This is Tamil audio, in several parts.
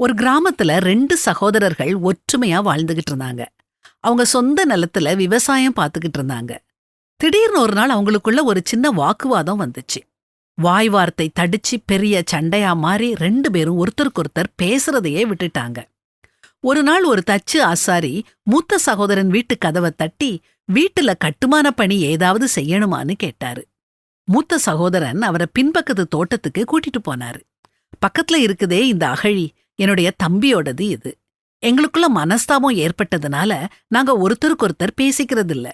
ஒரு கிராமத்துல ரெண்டு சகோதரர்கள் ஒற்றுமையா வாழ்ந்துகிட்டு இருந்தாங்க. அவங்க சொந்த நிலத்துல விவசாயம் பார்த்துக்கிட்டு இருந்தாங்க. திடீர்னு ஒரு நாள் அவங்களுக்குள்ள ஒரு சின்ன வாக்குவாதம் வந்துச்சு. வாய் வார்த்தை தடிச்சு பெரிய சண்டையா மாறி ரெண்டு பேரும் ஒருத்தருக்கொருத்தர் பேசுறதையே விட்டுட்டாங்க. ஒரு நாள் ஒரு தச்சு ஆசாரி மூத்த சகோதரன் வீட்டு கதவை தட்டி வீட்டுல கட்டுமான பணி ஏதாவது செய்யணுமான்னு கேட்டாரு. மூத்த சகோதரன் அவரை பின்பக்கத்து தோட்டத்துக்கு கூட்டிட்டு போனாரு. பக்கத்துல இருக்குதே இந்த அகழி என்னுடைய தம்பியோடது இது. எங்களுக்குள்ள மனஸ்தாபம் ஏற்பட்டதுனால நாங்க ஒருத்தருக்கொருத்தர் பேசிக்கிறது இல்ல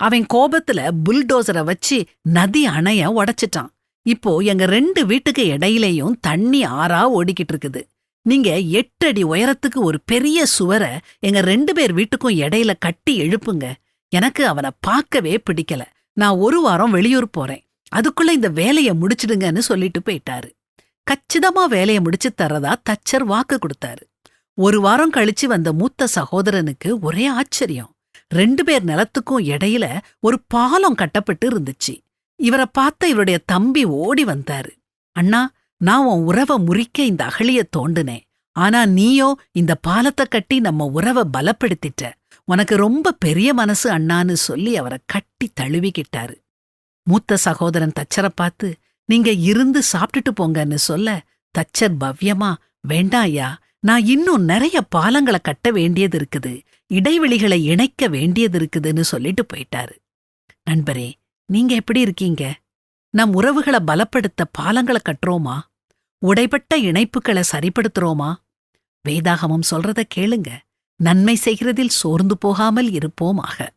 அவன் கோபத்துல புல்டோசரை வச்சு நதி அணைய உடைச்சிட்டான். இப்போ எங்க ரெண்டு வீட்டுக்கு இடையிலையும் தண்ணி ஆறா ஓடிக்கிட்டு இருக்குது நீங்க எட்டு அடி உயரத்துக்கு ஒரு பெரிய சுவரை எங்க ரெண்டு பேர் வீட்டுக்கும் இடையில கட்டி எழுப்புங்க. எனக்கு அவனை பார்க்கவே பிடிக்கல. நான் ஒரு வாரம் வெளியூர் போறேன். அதுக்குள்ள இந்த வேலைய முடிச்சிடுங்கன்னு சொல்லிட்டு போயிட்டாரு. கச்சிதமா வேலைய முடிச்சு தர்றதா தச்சர் வாக்கு கொடுத்தாரு. ஒரு வாரம் கழிச்சு வந்த மூத்த சகோதரனுக்கு ஒரே ஆச்சரியம். ரெண்டு பேர் நிலத்துக்கும் இடையில ஒரு பாலம் கட்டப்பட்டு இருந்துச்சு. இவரை பார்த்த இவருடைய தம்பி ஓடி வந்தாரு. அண்ணா நான் உன் உறவை முறிக்க இந்த அகழிய தோண்டுனேன். ஆனா நீயோ இந்த பாலத்தை கட்டி நம்ம உறவை பலப்படுத்திட்ட. உனக்கு ரொம்ப பெரிய மனசு அண்ணான்னு சொல்லி அவரை கட்டி தழுவிக்கிட்டாரு. மூத்த சகோதரன் தச்சரை பார்த்து நீங்க இருந்து சாப்பிட்டுட்டு போங்கன்னு சொல்ல தச்சர் பவ்யமா வேண்டாயா நான் இன்னும் நிறைய பாலங்களை கட்ட வேண்டியது இருக்குது. இடைவெளிகளை இணைக்க வேண்டியது இருக்குதுன்னு சொல்லிட்டு போயிட்டாரு. நண்பரே நீங்க எப்படி இருக்கீங்க? நம் உறவுகளை பலப்படுத்த பாலங்களை கட்டுறோமா? உடைபட்ட இணைப்புகளை சரிப்படுத்துறோமா? வேதாகமம் சொல்றத கேளுங்க. நன்மை செய்கிறதில் சோர்ந்து போகாமல் இருப்போமாக.